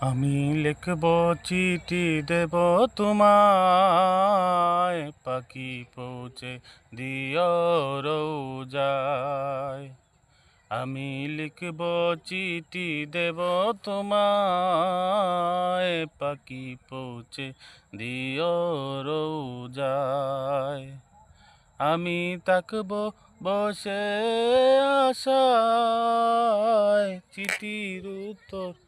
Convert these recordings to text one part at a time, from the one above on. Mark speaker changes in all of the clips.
Speaker 1: আমি লিখব চিঠি দেব তোমায়। পাখি পৌঁছে দিও রোজায়। আমি লিখব চিঠি দেব তোমায়। পাখি পৌঁছে দিও রোজায়। আমি তাকব বসে আশায়। চিঠির উত্তর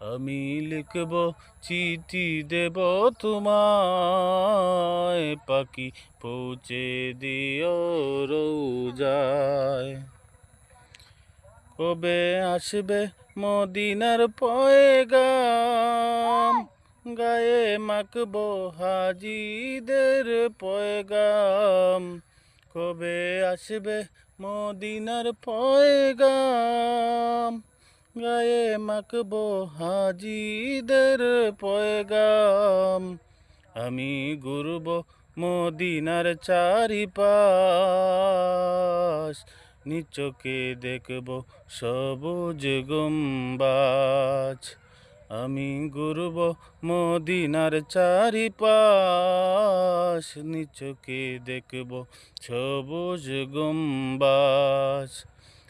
Speaker 1: আমি লিখব, চিঠি দেব তোমায়। পাখি পৌঁছে দিও রোজায়। কবে আসবে মদিনার পয়গাম? গায়ে মাখবো হাজিদের পয়গাম। কবে আসবে মদিনার পয়গাম? গায়ে মাখবো হাজিদের পয়গাম। আমি ঘুরব মদিনার চারিপাশ, নিচকে দেখব সবুজ গম্বাজ। আমি ঘুরব মদিনার চারিপাশ, নিচকে দেখব সবুজ গম্বাজ।